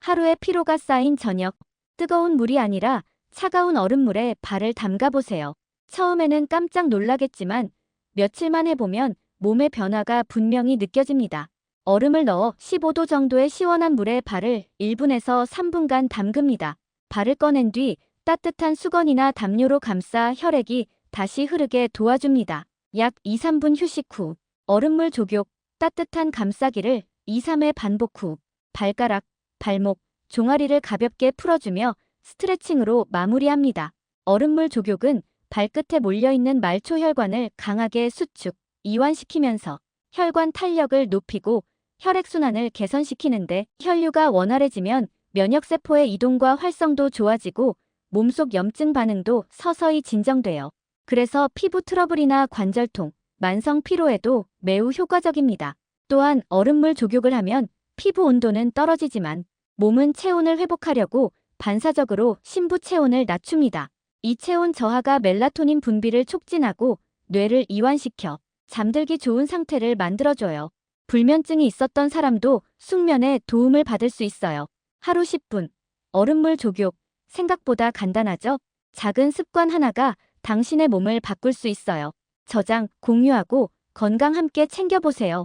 하루의 피로가 쌓인 저녁. 뜨거운 물이 아니라 차가운 얼음물에 발을 담가 보세요. 처음에는 깜짝 놀라겠지만 며칠만 해보면 몸의 변화가 분명히 느껴집니다. 얼음을 넣어 15도 정도의 시원한 물에 발을 1분에서 3분간 담급니다. 발을 꺼낸 뒤 따뜻한 수건이나 담요로 감싸 혈액이 다시 흐르게 도와줍니다. 약 2, 3분 휴식 후 얼음물 조욕, 따뜻한 감싸기를 2, 3회 반복 후 발가락, 발목, 종아리를 가볍게 풀어주며 스트레칭으로 마무리합니다. 얼음물 조욕은 발끝에 몰려있는 말초 혈관을 강하게 수축, 이완시키면서 혈관 탄력을 높이고 혈액순환을 개선시키는데 혈류가 원활해지면 면역세포의 이동과 활성도 좋아지고 몸속 염증 반응도 서서히 진정돼요. 그래서 피부 트러블이나 관절통, 만성 피로에도 매우 효과적입니다. 또한 얼음물 조욕을 하면 피부 온도는 떨어지지만 몸은 체온을 회복하려고 반사적으로 심부 체온을 낮춥니다. 이 체온 저하가 멜라토닌 분비를 촉진하고 뇌를 이완시켜 잠들기 좋은 상태를 만들어줘요. 불면증이 있었던 사람도 숙면에 도움을 받을 수 있어요. 하루 10분. 얼음물 조욕. 생각보다 간단하죠? 작은 습관 하나가 당신의 몸을 바꿀 수 있어요. 저장, 공유하고 건강 함께 챙겨보세요.